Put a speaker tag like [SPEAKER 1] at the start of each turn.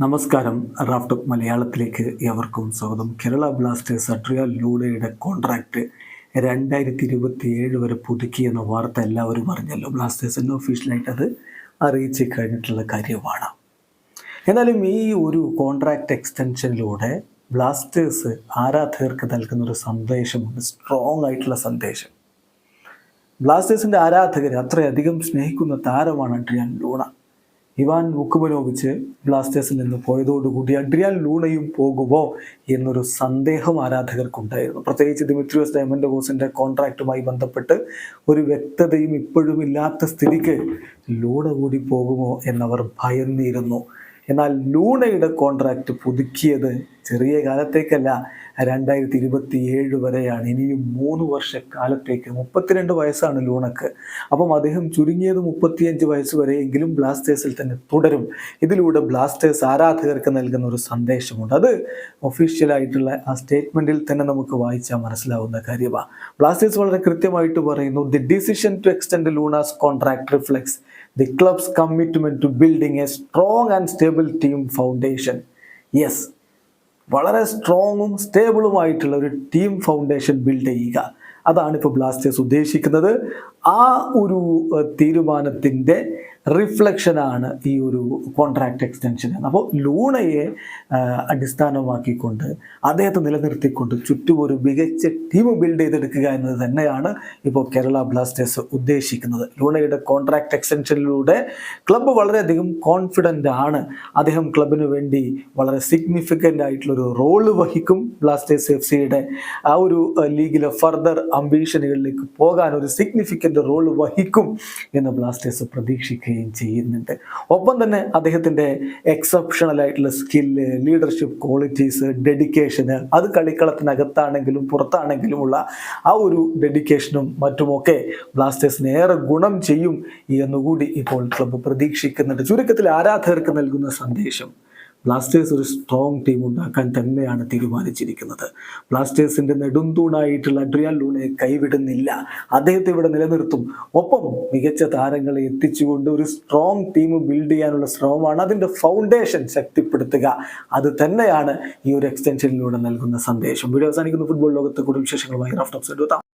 [SPEAKER 1] നമസ്കാരം. റാഫ്റ്റ് മലയാളത്തിലേക്ക് ഏവർക്കും സ്വാഗതം. കേരള ബ്ലാസ്റ്റേഴ്സ് അട്രിയ ലൂഡയുടെ കോൺട്രാക്റ്റ് രണ്ടായിരത്തി ഇരുപത്തി ഏഴ് വരെ പുതുക്കി എന്ന വാർത്ത എല്ലാവരും അറിഞ്ഞല്ലോ. ബ്ലാസ്റ്റേഴ്സിന്റെ ഒഫീഷ്യലായിട്ട് അത് അറിയിച്ച് കഴിഞ്ഞിട്ടുള്ള കാര്യമാണ്. എന്നാലും ഈ ഒരു കോൺട്രാക്റ്റ് എക്സ്റ്റൻഷനിലൂടെ ബ്ലാസ്റ്റേഴ്സ് ആരാധകർക്ക് നൽകുന്ന ഒരു സന്ദേശമുണ്ട് സ്ട്രോങ് ആയിട്ടുള്ള സന്ദേശം. ബ്ലാസ്റ്റേഴ്സിന്റെ ആരാധകർ അത്രയധികം സ്നേഹിക്കുന്ന താരമാണ് അഡ്രിയാൻ ലൂണ ഇവാൻ വുക്കുമനോവിച്ച് ബ്ലാസ്റ്റേഴ്സിൽ നിന്ന് പോയതോടുകൂടി അഡ്രിയാൻ ലൂണയും പോകുമോ എന്നൊരു സന്ദേഹം ആരാധകർക്കുണ്ടായിരുന്നു. പ്രത്യേകിച്ച് ദിമിത്രിയോസ് ഡയമൻഡ് കോസിന്റെ കോൺട്രാക്റ്റുമായി ബന്ധപ്പെട്ട് ഒരു വ്യക്തതയും ഇപ്പോഴും ഇല്ലാത്ത സ്ഥിതിക്ക് ലൂണ കൂടി പോകുമോ എന്നവർ ഭയന്നിരുന്നു. എന്നാൽ ലൂണയുടെ കോൺട്രാക്റ്റ് പുതുക്കിയത് ചെറിയ കാലത്തേക്കല്ല. രണ്ടായിരത്തി ഇരുപത്തി ഏഴ് വരെയാണ്. ഇനിയും മൂന്ന് വർഷക്കാലത്തേക്ക്. മുപ്പത്തിരണ്ട് വയസ്സാണ് ലൂണക്ക്. അപ്പം അദ്ദേഹം ചുരുങ്ങിയത് മുപ്പത്തിയഞ്ച് വയസ്സ് വരെയെങ്കിലും ബ്ലാസ്റ്റേഴ്സിൽ തന്നെ തുടരും. ഇതിലൂടെ ബ്ലാസ്റ്റേഴ്സ് ആരാധകർക്ക് നൽകുന്ന ഒരു സന്ദേശമുണ്ട്. അത് ഒഫീഷ്യലായിട്ടുള്ള ആ സ്റ്റേറ്റ്മെന്റിൽ തന്നെ നമുക്ക് വായിച്ചാൽ മനസ്സിലാവുന്ന കാര്യമാണ്. ബ്ലാസ്റ്റേഴ്സ് വളരെ കൃത്യമായിട്ട് പറയുന്നു the decision to extend Luna's contract reflects the club's commitment to building a strong and stable team foundation yes വളരെ സ്ട്രോങ്ങും സ്റ്റേബിളുമായിട്ടുള്ള ഒരു ടീം ഫൗണ്ടേഷൻ ബിൽഡ് ചെയ്യുക. അതാണ് ഇപ്പോൾ ബ്ലാസ്റ്റേഴ്സ് ഉദ്ദേശിക്കുന്നത്. ആ ഒരു തീരുമാനത്തിന്റെ റിഫ്ലക്ഷനാണ് ഈ ഒരു കോൺട്രാക്ട് എക്സ്റ്റൻഷൻ അപ്പോൾ ലൂണയെ അടിസ്ഥാനമാക്കിക്കൊണ്ട് അദ്ദേഹത്തെ നിലനിർത്തിക്കൊണ്ട് ചുറ്റും ഒരു മികച്ച ടീം ബിൽഡ് ചെയ്തെടുക്കുക എന്നത് തന്നെയാണ് ഇപ്പോൾ കേരള ബ്ലാസ്റ്റേഴ്സ് ഉദ്ദേശിക്കുന്നത്. ലൂണയുടെ കോൺട്രാക്ട് എക്സ്റ്റൻഷനിലൂടെ ക്ലബ്ബ് വളരെയധികം കോൺഫിഡന്റ് ആണ്. അദ്ദേഹം ക്ലബിന് വേണ്ടി വളരെ സിഗ്നിഫിക്കന്റ് ആയിട്ടുള്ളൊരു റോൾ വഹിക്കും. ബ്ലാസ്റ്റേഴ്സ് എഫ് സിയുടെ ആ ഒരു ലീഗിലെ ഫർദർ അംബീഷനുകളിലേക്ക് പോകാൻ ഒരു സിഗ്നിഫിക്കന്റ് റോൾ വഹിക്കും എന്ന് ബ്ലാസ്റ്റേഴ്സ് പ്രതീക്ഷിക്കുകയും ചെയ്യുന്നുണ്ട്. ഒപ്പം തന്നെ അദ്ദേഹത്തിന്റെ എക്സെപ്ഷണൽ ആയിട്ടുള്ള സ്കില്ല് ലീഡർഷിപ്പ് ക്വാളിറ്റീസ് ഡെഡിക്കേഷന് അത് കളിക്കളത്തിനകത്താണെങ്കിലും പുറത്താണെങ്കിലും ഉള്ള ആ ഒരു ഡെഡിക്കേഷനും മറ്റുമൊക്കെ ബ്ലാസ്റ്റേഴ്സിന് ഏറെ ഗുണം ചെയ്യും എന്നുകൂടി ഇപ്പോൾ ക്ലബ്ബ് പ്രതീക്ഷിക്കുന്നുണ്ട്. ചുരുക്കത്തിൽ ആരാധകർക്ക് നൽകുന്ന സന്ദേശം. ബ്ലാസ്റ്റേഴ്സ് ഒരു സ്ട്രോങ് ടീം ഉണ്ടാക്കാൻ തന്നെയാണ് തീരുമാനിച്ചിരിക്കുന്നത്. ബ്ലാസ്റ്റേഴ്സിന്റെ നെടുന്തൂണായിട്ടുള്ള അഡ്രിയാൽ ലൂണെ കൈവിടുന്നില്ല. അദ്ദേഹത്തെ ഇവിടെ നിലനിർത്തും. ഒപ്പം മികച്ച താരങ്ങളെ എത്തിച്ചുകൊണ്ട് ഒരു സ്ട്രോങ് ടീം ബിൽഡ് ചെയ്യാനുള്ള ശ്രമമാണ് അതിന്റെ ഫൗണ്ടേഷൻ ശക്തിപ്പെടുത്തുക. അത് തന്നെയാണ് ഈ ഒരു എക്സ്റ്റൻഷനിലൂടെ നൽകുന്ന സന്ദേശം. വീഡിയോ അവസാനിക്കുന്ന. ഫുട്ബോൾ ലോകത്തെ കൂടുതൽ വിശേഷങ്ങളുമായി റഫ് എടുത്താം